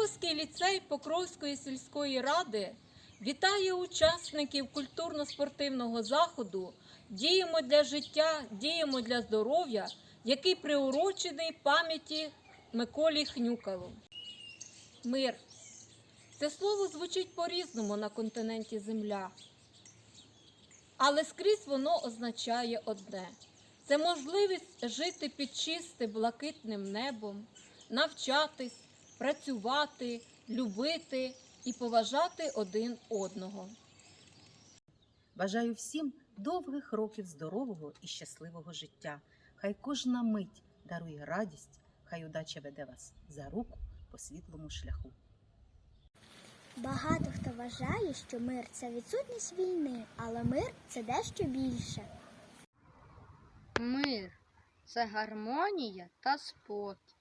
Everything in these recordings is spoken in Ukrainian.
Покровський ліцей Покровської сільської ради вітає учасників культурно-спортивного заходу Діємо для життя, діємо для здоров'я, який приурочений пам'яті Миколі Хнюкалу. Мир. Це слово звучить по-різному на континенті Земля. Але скрізь воно означає одне: це можливість жити під чистим блакитним небом, навчатись, працювати, любити і поважати один одного. Бажаю всім довгих років здорового і щасливого життя. Хай кожна мить дарує радість, хай удача веде вас за руку по світлому шляху. Багато хто вважає, що мир це відсутність війни, але мир це дещо більше. Мир це гармонія та спокій.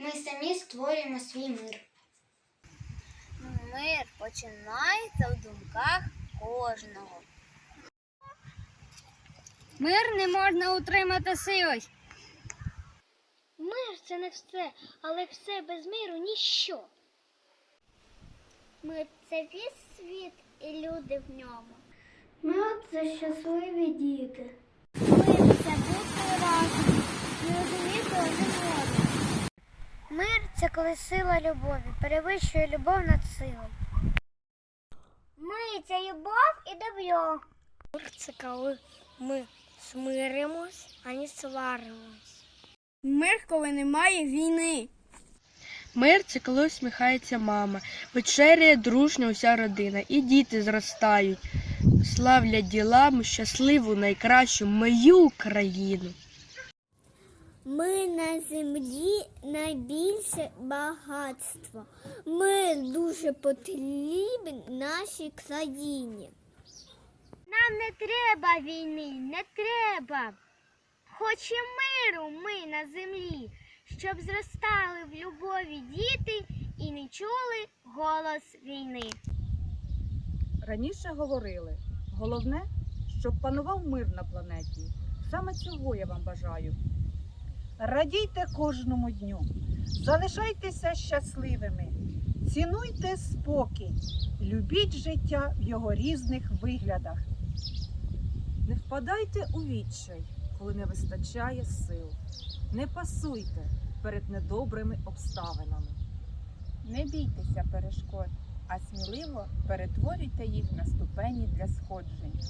Ми самі створюємо свій мир. Мир починається в думках кожного. Мир не можна утримати силою. Мир це не все, але все без миру ніщо. Мир це весь світ і люди в ньому. Мир це щасливі діти. Мир це бути разом і розуміти один одного. Мир це коли сила любові перевищує любов над силою. Мир це любов і добро. Мир це коли ми смиримось, а не сваримось. Мир, коли немає війни. Мир це коли усміхається мама, вечеряє дружня уся родина, і діти зростають, славлять ділами щасливу найкращу мою Україну. Ми на землі найбільше багатство. Ми дуже потрібен нашій країні. Нам не треба війни, не треба. Хочемо миру ми на землі, щоб зростали в любові діти і не чули голос війни. Раніше говорили, головне, щоб панував мир на планеті. Саме цього я вам бажаю. Радійте кожному дню, залишайтеся щасливими, цінуйте спокій, любіть життя в його різних виглядах. Не впадайте у відчай, коли не вистачає сил. Не пасуйте перед недобрими обставинами. Не бійтеся перешкод, а сміливо перетворюйте їх на ступені для сходжень.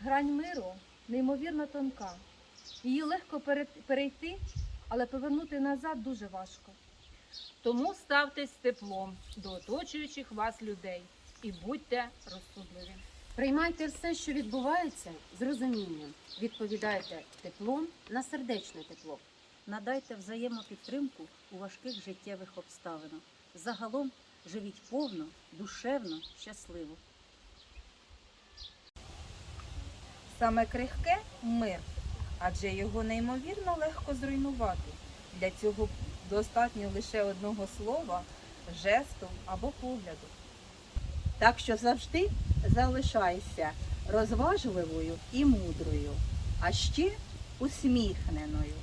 Грань миру неймовірно тонка. Її легко перейти, але повернути назад дуже важко. Тому ставтесь теплом до оточуючих вас людей і будьте розсудливі. Приймайте все, що відбувається, з розумінням. Відповідайте теплом на сердечне тепло. Надайте взаємопідтримку у важких життєвих обставинах. Загалом живіть повно, душевно, щасливо. Саме крихке мир, адже його неймовірно легко зруйнувати. Для цього достатньо лише одного слова, жесту або погляду. Так що завжди залишайся розважливою і мудрою, а ще усміхненою,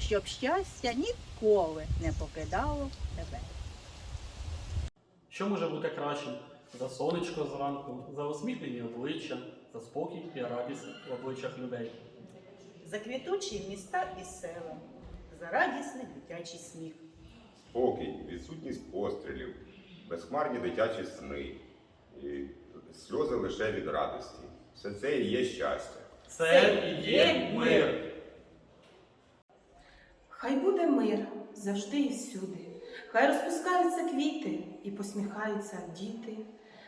щоб щастя ніколи не покидало тебе. Що може бути кращим за сонечко зранку, за усміхнені обличчя, за спокій і радість в обличчях людей? За квітучі міста і села, за радісний дитячий сміх. Спокій, відсутність пострілів, безхмарні дитячі сни, і сльози лише від радості. Все це і є щастя. Це і є мир. Хай буде мир завжди і всюди. Хай розпускаються квіти і посміхаються діти.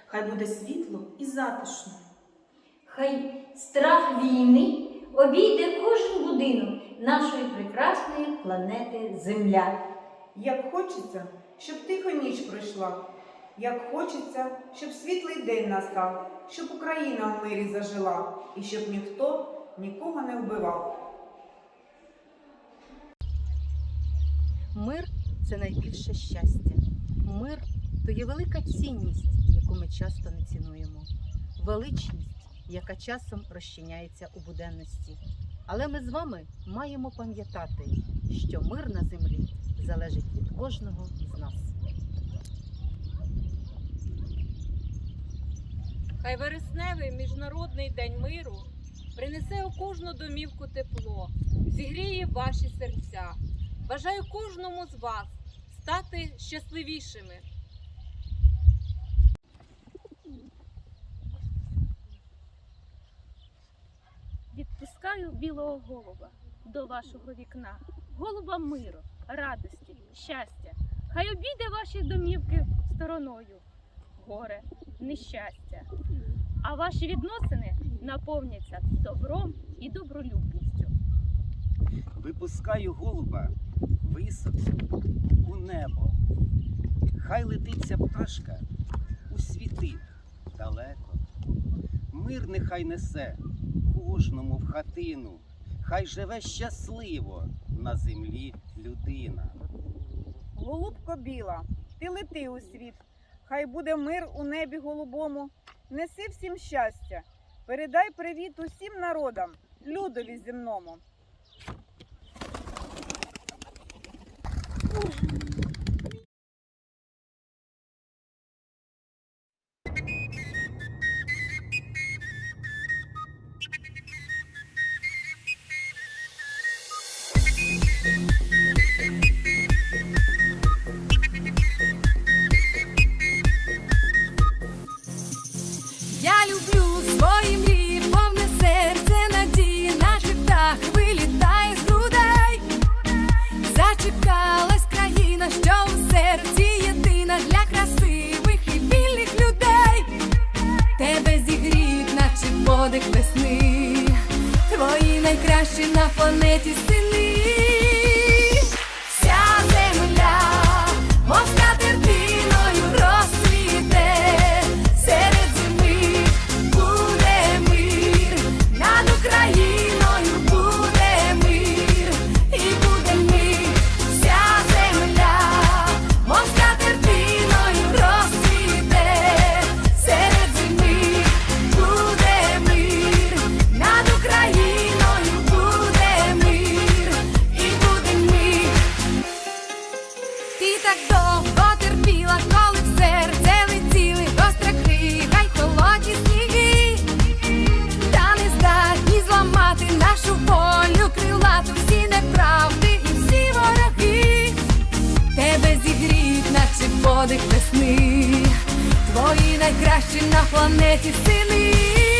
Хай буде світло і затишно. Хай страх війни обійде кожен будинок нашої прекрасної планети Земля. Як хочеться, щоб тихо ніч пройшла. Як хочеться, щоб світлий день настав, щоб Україна в мирі зажила і щоб ніхто нікого не вбивав. Мир це найбільше щастя. Мир то є велика цінність, яку ми часто не цінуємо. Величність, яка часом розчиняється у буденності. Але ми з вами маємо пам'ятати, що мир на землі залежить від кожного із нас. Хай вересневий міжнародний день миру принесе у кожну домівку тепло, зігріє ваші серця. Бажаю кожному з вас стати щасливішими. Відпускаю білого голуба до вашого вікна, голуба миру, радості, щастя. Хай обійде ваші домівки стороною, горе, нещастя. А ваші відносини наповняться добром і добролюбністю. Випускаю голуба високо у небо. Хай летиться пташка у світи далеко. Мир нехай несе кожному в хатину. Хай живе щасливо на землі людина. Голубко біла, ти лети у світ, хай буде мир у небі голубому. Неси всім щастя, передай привіт усім народам, людові земному. Найкращі на планеті сини. Ти так довго терпіла, коли в серце летіли гострахи, хай холодні сніги, та не здатні зламати нашу волю крилату всі неправди і всі вороги. Тебе зігріють, наче подих весни, твої найкращі на планеті сини.